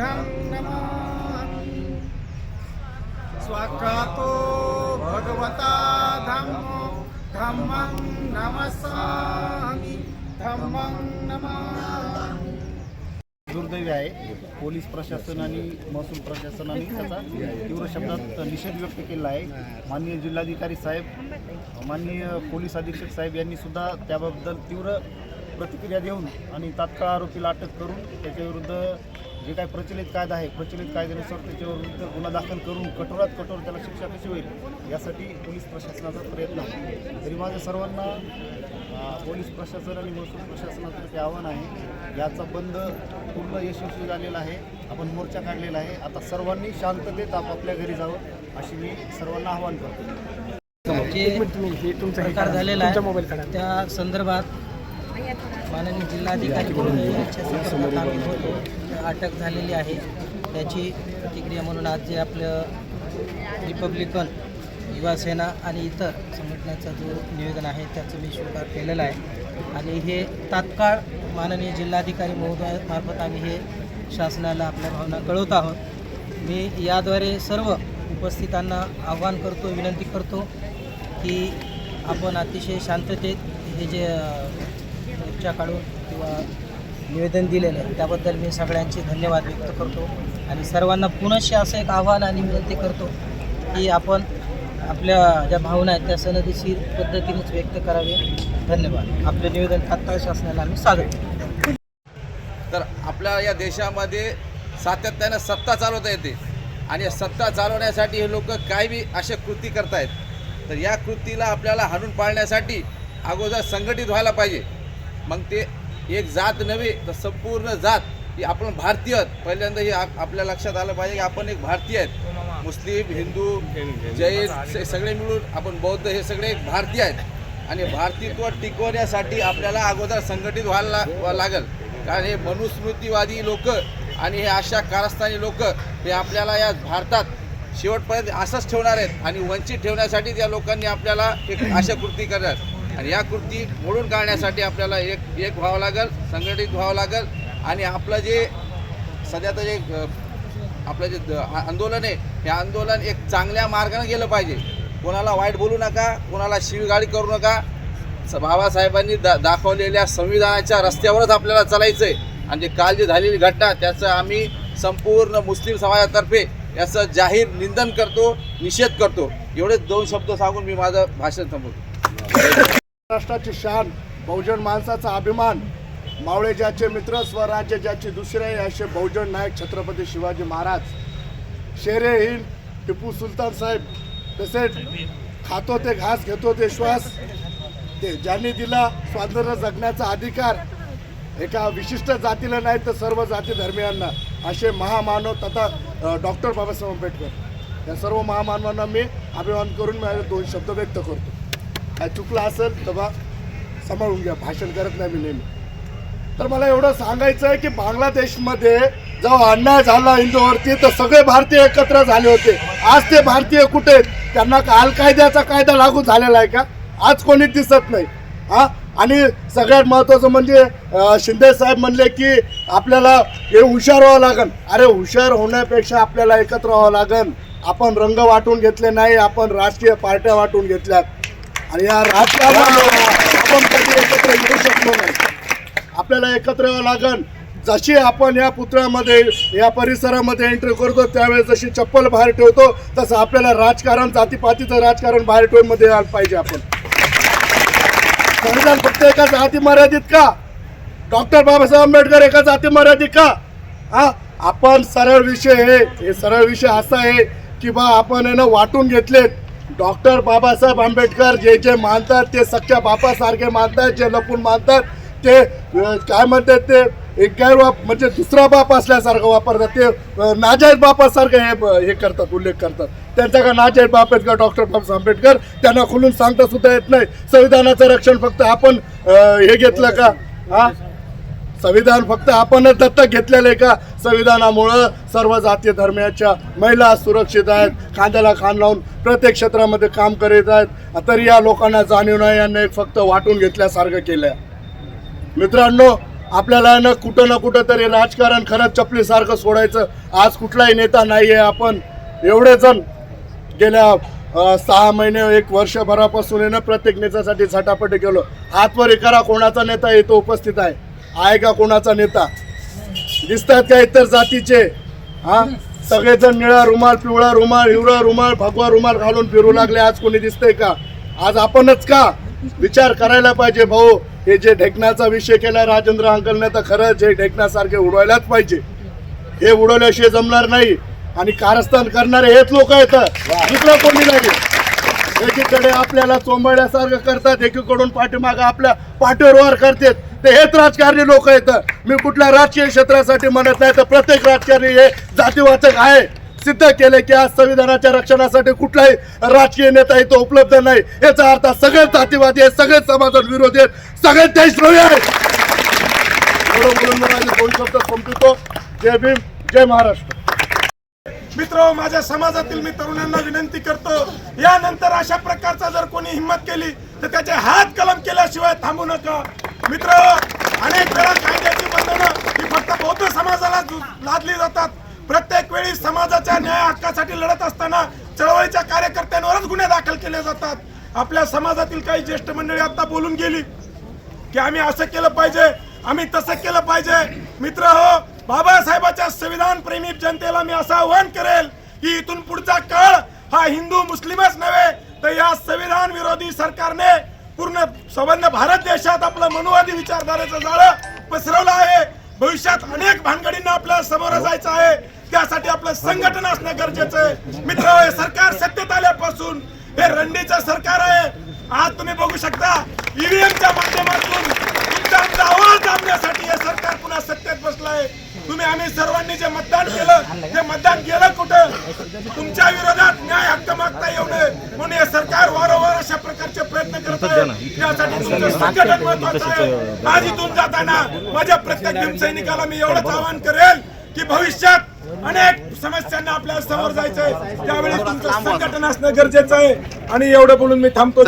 बुद्धं नमामि। स्वकातो भगवता धम्मो धम्मं नमसामि धम्मं नमामि। दुर्दैवी आहे. पोलीस प्रशासन आणि महसूल प्रशासनाने त्याचा तीव्र शब्दात निषेध व्यक्त केला आहे. माननीय जिल्हाधिकारी साहेब माननीय पोलीस अधीक्षक साहेब यांनी सुद्धा त्याबद्दल तीव्र प्रतिक्रिया देऊन आणि तात्काळ आरोपीला अटक करून त्याच्याविरुद्ध जे काही प्रचलित कायदा आहे प्रचलित कायद्यानुसार त्याच्याविरुद्ध गुन्हा दाखल करून कठोरात कठोर त्याला शिक्षा कशी होईल यासाठी पोलीस प्रशासनाचा प्रयत्न आहे. तरी माझं सर्वांना पोलीस प्रशासन आणि महसूल प्रशासनातर्फे आव्हान आहे याचा बंद पूर्ण यशस्वी झालेला आहे आपण मोर्चा काढलेला आहे. आता सर्वांनी शांततेत आपापल्या घरी जावं अशी मी सर्वांना आवाहन करतो. जे प्रकार झालेला आहे. त्या संदर्भात माननीय जिल्हाधिकारी महोदय संदर्भात आम्ही होतो अटक झालेली आहे. त्याची प्रतिक्रिया म्हणून आज जे आपलं रिपब्लिकन युवा सेना आणि इतर संघटनेचा जो निवेदन आहे त्याचं मी स्वीकार केलेलं आहे. आणि हे तात्काळ माननीय जिल्हाधिकारी महोदयामार्फत आम्ही हे शासनाला आपल्या भावना कळवत आहोत. मी याद्वारे सर्व उपस्थितांना आव्हान करतो विनंती करतो की आपण अतिशय शांततेत हे जे शुभेच्छा काढून किंवा निवेदन दिलेलं आहे त्याबद्दल मी सगळ्यांचे धन्यवाद व्यक्त करतो. आणि सर्वांना पुनश्च असं एक आव्हान आणि विनंती करतो की आपण आपल्या ज्या भावना आहेत त्या सनदीशीर पद्धतीनेच व्यक्त करावे. धन्यवाद. आपले निवेदन तात्काळ शासनाला आम्ही सादर तर आपल्या या देशामध्ये सातत्यानं सत्ता चालवता येते आणि या सत्ता चालवण्यासाठी हे लोक काय बी अशा कृती करतायत. तर या कृतीला आपल्याला हाणून पाळण्यासाठी अगोदर संघटित व्हायला पाहिजे. मग ते एक जात नव्हे तर संपूर्ण जात ही आपण भारतीय आहोत. पहिल्यांदा हे आपल्या लक्षात आलं पाहिजे की आपण एक भारतीय आहेत. मुस्लिम हिंदू जैन सगळे मिळून आपण बौद्ध हे सगळे एक भारतीय आहेत. आणि भारतीत्व टिकवण्यासाठी आपल्याला अगोदर संघटित व्हायला ला- लागेल. कारण हे मनुस्मृतीवादी लोक आणि हे अशा कारस्थानी लोक हे आपल्याला या भारतात शेवटपर्यंत असंच ठेवणार आहेत आणि वंचित ठेवण्यासाठी त्या लोकांनी आपल्याला एक अशा कृती करणार आणि या कृती मोडून काढण्यासाठी आपल्याला एक एक व्हावं लागेल संघटित व्हावं लागेल. आणि आपलं जे सध्याचं जे आपलं जे द- आंदोलन आहे हे आंदोलन एक चांगल्या मार्गाने गेलं पाहिजे. कोणाला वाईट बोलू नका कोणाला शिवगाडी करू नका. स- बाबासाहेबांनी दा दाखवलेल्या संविधानाच्या रस्त्यावरच आपल्याला चालायचं आहे आणि जे काल जी झालेली घटना त्याचं आम्ही संपूर्ण मुस्लिम समाजातर्फे याचं जाहीर निंदन करतो निषेध करतो. एवढेच दोन शब्द सांगून मी माझं भाषण थांबवतो महाराष्ट्राची शान बहुजन माणसाचा अभिमान मावळे ज्याचे मित्र स्वराज्य ज्याचे दुसरे असे बहुजन नायक छत्रपती शिवाजी महाराज. शेरे हिंद टिपू सुलतान साहेब तसेच खातो ते घास घेतो ते श्वास. ते ज्यांनी दिला स्वातंत्र्य जगण्याचा अधिकार एका विशिष्ट जातीला नाही तर सर्व जाती धर्मियांना असे महामानव तथा डॉक्टर बाबासाहेब आंबेडकर. या सर्व महामानवांना मी अभिमान करून माझे दोन शब्द व्यक्त करतो. काय चुकलं असेल तर बा सांभाळून घ्या. भाषण करत नाही मी नेहमी. तर मला एवढं सांगायचं आहे की बांगलादेशमध्ये जेव्हा अन्याय झाला हिंदूवरती तर सगळे भारतीय एकत्र झाले होते. आज ते भारतीय कुठे आहेत? त्यांना अल कायद्याचा कायदा लागू झालेला आहे का? आज कोणी दिसत नाही. हा? आणि सगळ्यात महत्त्वाचं म्हणजे शिंदे साहेब म्हणले की आपल्याला हे हुशार व्हावं लागन. अरे हुशार होण्यापेक्षा आपल्याला एकत्र व्हावं लागन. आपण रंग वाटून घेतले नाही आपण राजकीय पार्ट्या वाटून घेतल्यात. आणि या राजकारणामुळे आपण कधी एकत्र येऊ शकलो नाही. आपल्याला एकत्र यावं लागन. जशी आपण या पुतळ्यामध्ये या परिसरामध्ये एंट्री करतो त्यावेळेस जशी चप्पल बाहेर ठेवतो तसं आपल्याला राजकारण जातीपातीचं राजकारण बाहेर ठेवून मध्ये यायला पाहिजे आपण. संविधान फक्त एका जाती मर्यादित का? डॉक्टर बाबासाहेब आंबेडकर एका जाती मर्यादित का? हा? आपण सरळ विषय हे हे सरळ विषय असा आहे की बा आपण आहे ना वाटून घेतलेत. डॉक्टर बाबासाहेब आंबेडकर जे जे मानतात ते सख्या बापासारखे मानतात जे लपून मानतात ते काय म्हणतात ते एक गैरवाप म्हणजे दुसरा बाप असल्यासारखं वापरतात. ते नाजायज बापासारखं हे हे करतात उल्लेख करतात. त्यांचा का नाजायज बाप आहेत का डॉक्टर बाबासाहेब आंबेडकर? त्यांना खुलून सांगता सुद्धा येत नाही. संविधानाचं रक्षण फक्त आपण हे घेतलं का? हा? संविधान फक्त आपणच दत्तक घेतलेलं आहे का? संविधानामुळं सर्व जाती धर्माच्या महिला सुरक्षित आहेत खांद्याला खांद लावून प्रत्येक क्षेत्रामध्ये काम करीत आहेत. तरी या लोकांना जाणीव नाही यांनी फक्त वाटून घेतल्यासारखं केलं मित्रांनो आपल्याला ना कुठं ना कुठं तरी राजकारण खरंच चपलीसारखं सोडायचं. आज कुठलाही नेता नाही आहे आपण. एवढे जण गेल्या सहा महिने एक वर्षभरापासून आहे ना प्रत्येक नेत्यासाठी झटापटी केलो. हातवर इकारा कोणाचा नेता येतो उपस्थित आहे? आहे का कोणाचा नेता? दिसतात का इतर जातीचे? हा? सगळेजण निळा रुमाल पिवळा रुमाल हिवळा रुमाल भगवा रुमाल घालून फिरू लागले. आज कोणी दिसतंय का? आज आपणच का? विचार करायला पाहिजे भाऊ. हे जे ढेकण्याचा विषय केला राजेंद्र अंकलने तर खरंच हे ढेकण्यासारखे उडवायलाच पाहिजे. हे उडवल्याशिवाय जमणार नाही. आणि कारस्थान करणारे हेच लोक आहेत. दुसरा कोणी नाही. एकीकडे आपल्याला चोंबळ्यासारखं करतात एकीकडून पाठीमागं आपल्या पाठीवर करतात. ते हेच राजकारणी लोक आहेत. मी कुठल्या राजकीय क्षेत्रासाठी म्हणत नाही तर प्रत्येक राजकारणी हे जातीवाचक आहे. सिद्ध केले की आज संविधानाच्या रक्षणासाठी कुठलाही राजकीय नेता इथं उपलब्ध नाही. याचा अर्थ सगळेच जातीवादी आहेत सगळेच समाजात विरोधी आहेत सगळेच देशद्रोही आहेत. म्हणून दोन शब्द संपवितो. जय भीम जय महाराष्ट्र. मित्र माझ्या समाजातील मी तरुणांना विनंती करतो यानंतर अशा प्रकारचा जर कोणी हिंमत केली तर त्याचे हात कलम केल्याशिवाय थांबू नका. मित्र अनेक वेळा कायद्याची बंधनं ही फक्त बौद्ध समाजाला लादली जातात. प्रत्येक वेळी समाजाच्या न्याय हक्कासाठी लढत असताना चळवळीच्या कार्यकर्त्यांवरच गुन्हे दाखल केले जातात. आपल्या समाजातील काही ज्येष्ठ मंडळी आता बोलून गेली की आम्ही असं केलं पाहिजे आम्ही तसं केलं पाहिजे. मित्र हो बाबासाहेबाच्या संविधान प्रेमी जनतेला मी असं आव्हान करेल की इथून पुढचा काळ हा हिंदू मुस्लिमच नव्हे तर या संविधान विरोधी सरकारने पूर्ण संबंध भारत देशात आपलं मनुवादी विचारधारेचं जाळं पसरवलं आहे. भविष्यात अनेक भानगडींना आपल्याला समोर जायचं आहे. त्यासाठी आपलं संघटन असणं गरजेचं आहे. मित्र हे सरकार सत्तेत आल्यापासून हे रंडीचं सरकार आहे. आज तुम्ही बघू शकता ईव्हीएमच्या माध्यमातून तुमचा आवाज दाबण्यासाठी हे सरकार पुन्हा सत्तेत आहे. तुम्ही आम्ही सर्वांनी जे मतदान केलं ते मतदान गेलं कुठं? तुमच्या विरोधात न्याय हक्क मागता येऊ नये. म्हणून हे सरकार वारंवार अशा प्रकारचे प्रयत्न करत आहे. त्यासाठी तुमचं संघटन महत्वाचं आहे. आज इथून जाताना माझ्या प्रत्येक भीमसैनिकाला मी एवढंच आवाहन करेल की भविष्यात अनेक समस्यांना आपल्याला समोर जायचंय. त्यावेळी तुमचं संघटन असणं गरजेचं आहे. आणि एवढं बोलून मी थांबतो.